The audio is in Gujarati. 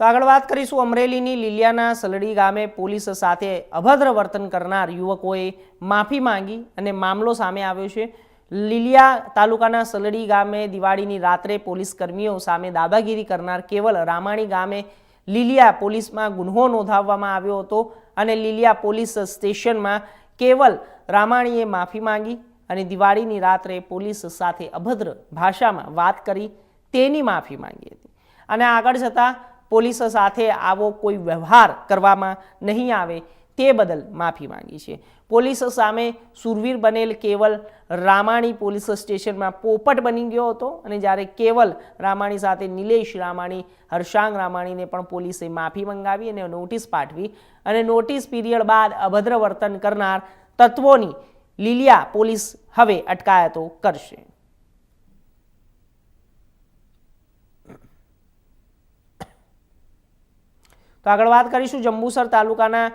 તો આગળ વાત કરીશું અમરેલીની લીલિયાના સલડી ગામે પોલીસ સાથે અભદ્ર વર્તન કરનાર યુવકોએ માફી માંગી અને મામલો સામે આવ્યો છે. લીલિયા તાલુકાના સલડી ગામે દિવાળીની રાત્રે પોલીસ કર્મીઓ સામે દાદાગીરી કરનાર કેવલ રામાણી ગામે લીલિયા પોલીસમાં ગુન્હો નોંધાવવામાં આવ્યો હતો અને લીલિયા પોલીસ સ્ટેશનમાં કેવલ રામાણીએ માફી માંગી અને દિવાળીની રાત્રે પોલીસ સાથે અભદ્ર ભાષામાં વાત કરી તેની માફી માંગી હતી. અને આગળ જતાં પોલીસ સાથે આવો કોઈ વ્યવહાર કરવામાં નહીં આવે તે બદલ માફી માંગી છે. પોલીસ સામે સુરવીર બનેલ કેવલ રામાણી પોલીસ સ્ટેશનમાં પોપટ બની ગયો હતો અને જ્યારે કેવલ રામાણી સાથે નિલેશ રામાણી, હર્ષાંગ રામાણીને પણ પોલીસે માફી મંગાવી અને નોટિસ પાઠવી અને નોટિસ પીરિયડ બાદ અભદ્ર વર્તન કરનાર તત્વોની લીલિયા પોલીસ હવે અટકાયતો કરશે. તો આગળ વાત કરીશું જંબુસર તાલુકાના